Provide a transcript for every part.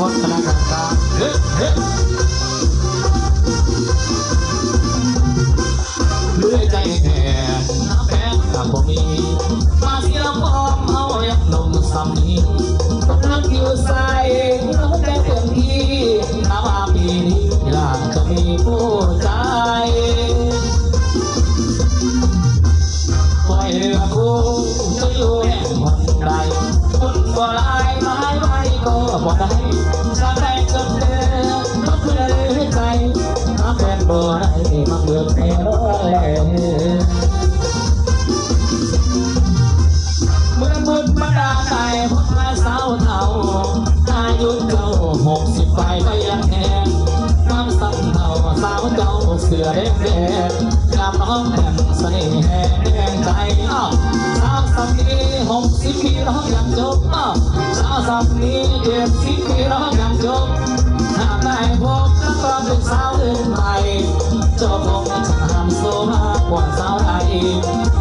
วัฒนธรรมการเลือยใจแห่น้ำแพ้กับผมมีมาเสียพร้อมเอาอย่างนมสามีรักอยู่ใส่รักแต่เต็มที่น้ำอาปีนี้อยากจะมีผู้ บ่ให้มาเบิกแพ้แล้วเมื่อมืดมาดาใาพ่อสาวเท่าอายุเจ้าหกสิบไปไปยังแหงความสัมเท่าสาวเจ้าเสือแดงแดงกำน้องแหงใสน่ห์แหงใจสาวสามนี้หกสิบปีร้องยังจบสาวสามนี้เจ็ดสิบปีร้อง มองสาวไทย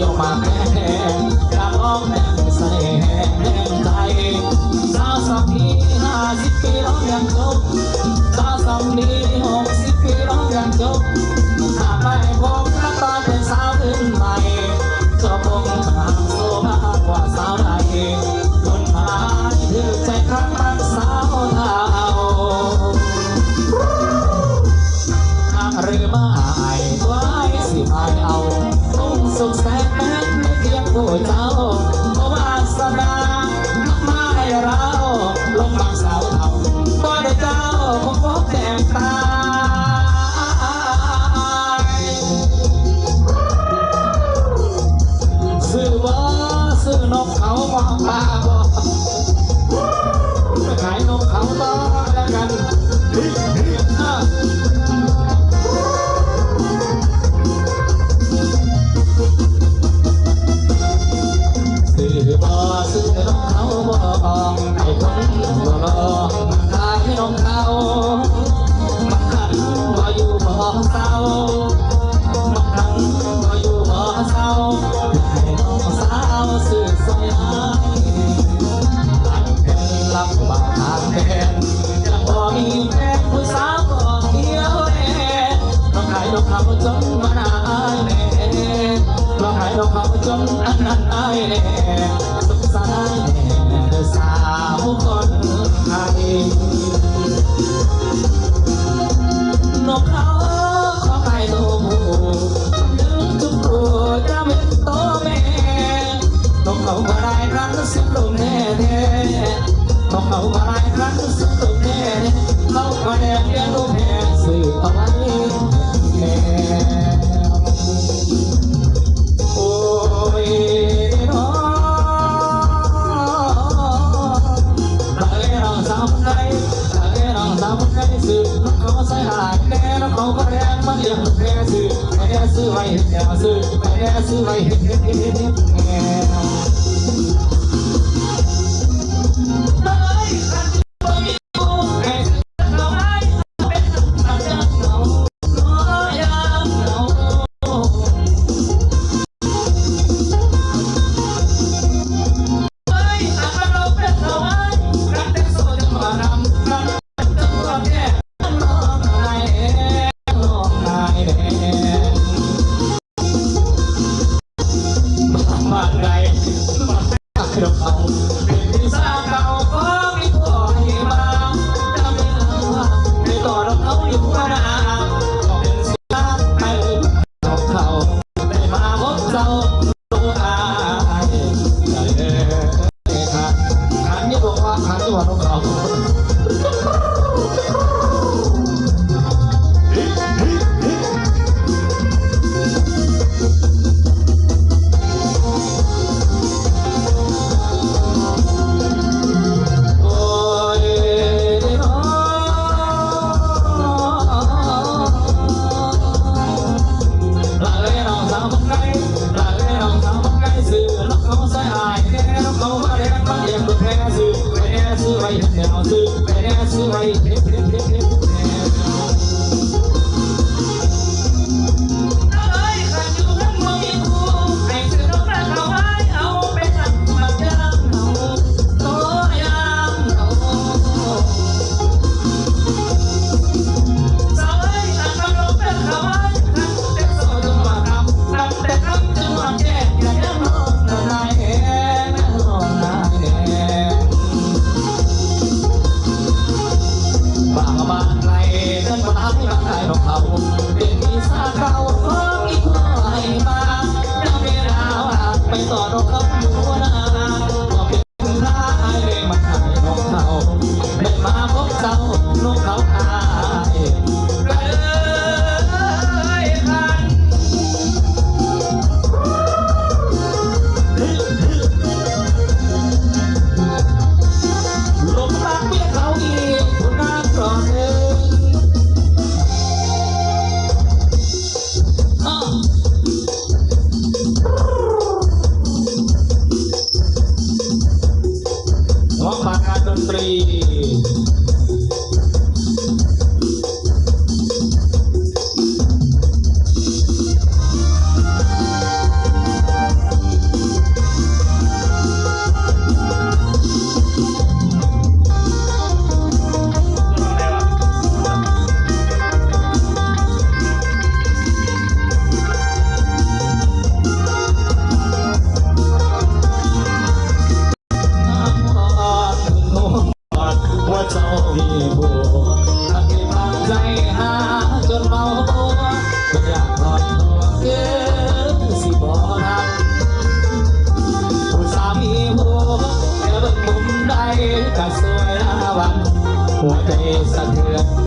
ที่ออกมา my you. จนเมาตัวไม่อยากปล่อยตัวเกินสิบ่ทันผู้สามีหัวแต่เบิ่งมุมใดก็สวยละวันหัวใจสะเทือน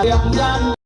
I am done.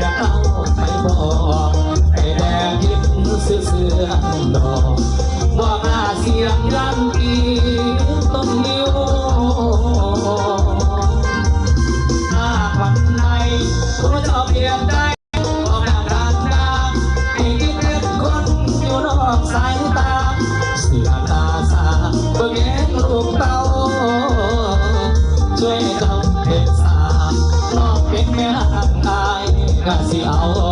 อย่าเอาไปบอกไอ้แดงยิ้มเสื้อเสื้อดอกว่ามาเสียงลั่นอีต้นนิ้วหน้าผันในคุณจะเปลี่ยนได้บอกนางด้านดาไอ้กิ๊กเล็กคนอยู่นอกสายตาเสียตาสาเบิ่งแง่ลูกเต้าช่วยทำเพศสาลอกเป็นแม่ Ya Allah.